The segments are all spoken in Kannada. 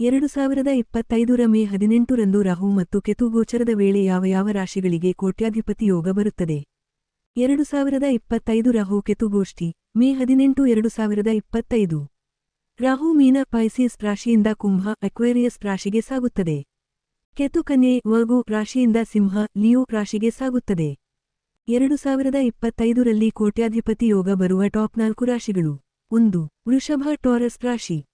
ಎರಡು ಸಾವಿರದ ಇಪ್ಪತ್ತೈದರ ಮೇ ಹದಿನೆಂಟರಂದು ರಾಹು ಮತ್ತು ಕೆತು ಗೋಚರದ ವೇಳೆ ಯಾವ ಯಾವ ರಾಶಿಗಳಿಗೆ ಕೋಟ್ಯಾಧಿಪತಿ ಯೋಗ ಬರುತ್ತದೆ? ಎರಡು ಸಾವಿರದ ಇಪ್ಪತ್ತೈದು ರಾಹು ಕೆತು ಗೋಷ್ಠಿ, ಮೇ ಹದಿನೆಂಟು ಎರಡು ಸಾವಿರದ ಇಪ್ಪತ್ತೈದು. ರಾಹು ಮೀನ ಪೈಸಿಸ್ ರಾಶಿಯಿಂದ ಕುಂಭ, ಅಕ್ವೇರಿಯಸ್ ರಾಶಿಗೆ ಸಾಗುತ್ತದೆ. ಕೆತು ಕನ್ಯೆ ವಗು ರಾಶಿಯಿಂದ ಸಿಂಹ, ಲಿಯೋ ರಾಶಿಗೆ ಸಾಗುತ್ತದೆ. ಎರಡು ಸಾವಿರದ ಇಪ್ಪತ್ತೈದರಲ್ಲಿ ಕೋಟ್ಯಾಧಿಪತಿ ಯೋಗ ಬರುವ ಟಾಪ್ ನಾಲ್ಕು ರಾಶಿಗಳು. ಒಂದು, ವೃಷಭ, ಟಾರಸ್ ರಾಶಿ.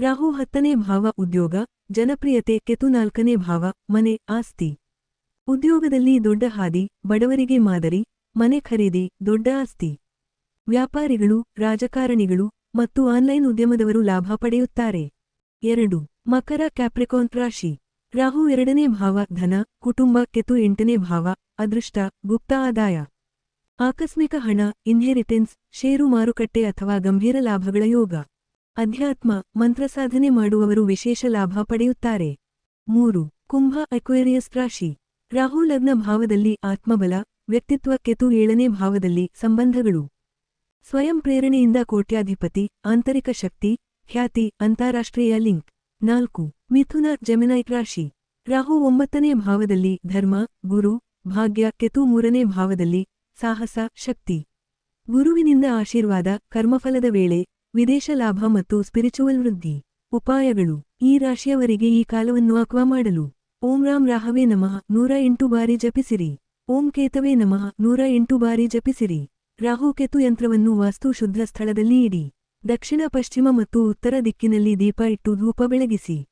ರಾಹು ಹತ್ತನೇ ಭಾವ ಉದ್ಯೋಗ, ಜನಪ್ರಿಯತೆ ಕೆತು ನಾಲ್ಕನೇ ಭಾವ, ಮನೆ, ಆಸ್ತಿ. ಉದ್ಯೋಗದಲ್ಲಿ ದೊಡ್ಡ ಹಾದಿ, ಬಡವರಿಗೆ ಮಾದರಿ, ಮನೆ ಖರೀದಿ, ದೊಡ್ಡ ಆಸ್ತಿ. ವ್ಯಾಪಾರಿಗಳು, ರಾಜಕಾರಣಿಗಳು ಮತ್ತು ಆನ್ಲೈನ್ ಉದ್ಯಮದವರು ಲಾಭ ಪಡೆಯುತ್ತಾರೆ. ಎರಡು, ಮಕರ ಕ್ಯಾಪ್ರಿಕಾನ್ ರಾಶಿ. ರಾಹು ಎರಡನೇ ಭಾವ, ಧನ, ಕುಟುಂಬ ಕೆತು ಎಂಟನೇ ಭಾವ, ಅದೃಷ್ಟ, ಗುಪ್ತ ಆದಾಯ. ಆಕಸ್ಮಿಕ ಹಣ ಇನ್ಹೆರಿಟೆನ್ಸ್ ಷೇರು ಮಾರುಕಟ್ಟೆ ಅಥವಾ ಗಂಭೀರ ಲಾಭಗಳ ಯೋಗ. ಅಧ್ಯಾತ್ಮ ಮಂತ್ರಸಾಧನೆ ಮಾಡುವವರು ವಿಶೇಷ ಲಾಭ ಪಡೆಯುತ್ತಾರೆ. ಮೂರು, ಕುಂಭ ಅಕ್ವೇರಿಯಸ್ ರಾಶಿ. ರಾಹು ಲಗ್ನ ಭಾವದಲ್ಲಿ ಆತ್ಮಬಲ, ವ್ಯಕ್ತಿತ್ವ ಕೆತು ಏಳನೇ ಭಾವದಲ್ಲಿ ಸಂಬಂಧಗಳು. ಸ್ವಯಂ ಪ್ರೇರಣೆಯಿಂದ ಕೋಟ್ಯಾಧಿಪತಿ, ಆಂತರಿಕ ಶಕ್ತಿ, ಖ್ಯಾತಿ, ಅಂತಾರಾಷ್ಟ್ರೀಯ ಲಿಂಕ್. ನಾಲ್ಕು, ಮಿಥುನ ಜೆಮಿನೈ ರಾಶಿ. ರಾಹು ಒಂಬತ್ತನೇ ಭಾವದಲ್ಲಿ ಧರ್ಮ, ಗುರು, ಭಾಗ್ಯ, ಕೆತು ಮೂರನೇ ಭಾವದಲ್ಲಿ ಸಾಹಸ, ಶಕ್ತಿ. ಗುರುವಿನಿಂದ ಆಶೀರ್ವಾದ, ಕರ್ಮಫಲದ ವೇಳೆ ವಿದೇಶ ಲಾಭ ಮತ್ತು ಸ್ಪಿರಿಚುವಲ್ ವೃದ್ಧಿ. ಉಪಾಯಗಳು. ಈ ರಾಶಿಯವರಿಗೆ ಈ ಕಾಲವನ್ನು ಅಕ್ವಾ ಮಾಡಲು. ಓಂ ರಾಮ್ ರಾಹವೇ ನಮಃ. ನೂರ ಎಂಟು ಬಾರಿ ಜಪಿಸಿರಿ. ಓಂ ಕೇತವೇ ನಮಃ. ನೂರ ಎಂಟು ಬಾರಿ ಜಪಿಸಿರಿ. ರಾಹು ಕೆತು ಯಂತ್ರವನ್ನು ವಾಸ್ತು ಶುದ್ಧ ಸ್ಥಳದಲ್ಲಿ ಇಡಿ. ದಕ್ಷಿಣ, ಪಶ್ಚಿಮ ಮತ್ತು ಉತ್ತರ ದಿಕ್ಕಿನಲ್ಲಿ ದೀಪ ಇಟ್ಟು ಧೂಪ ಬೆಳಗಿಸಿ.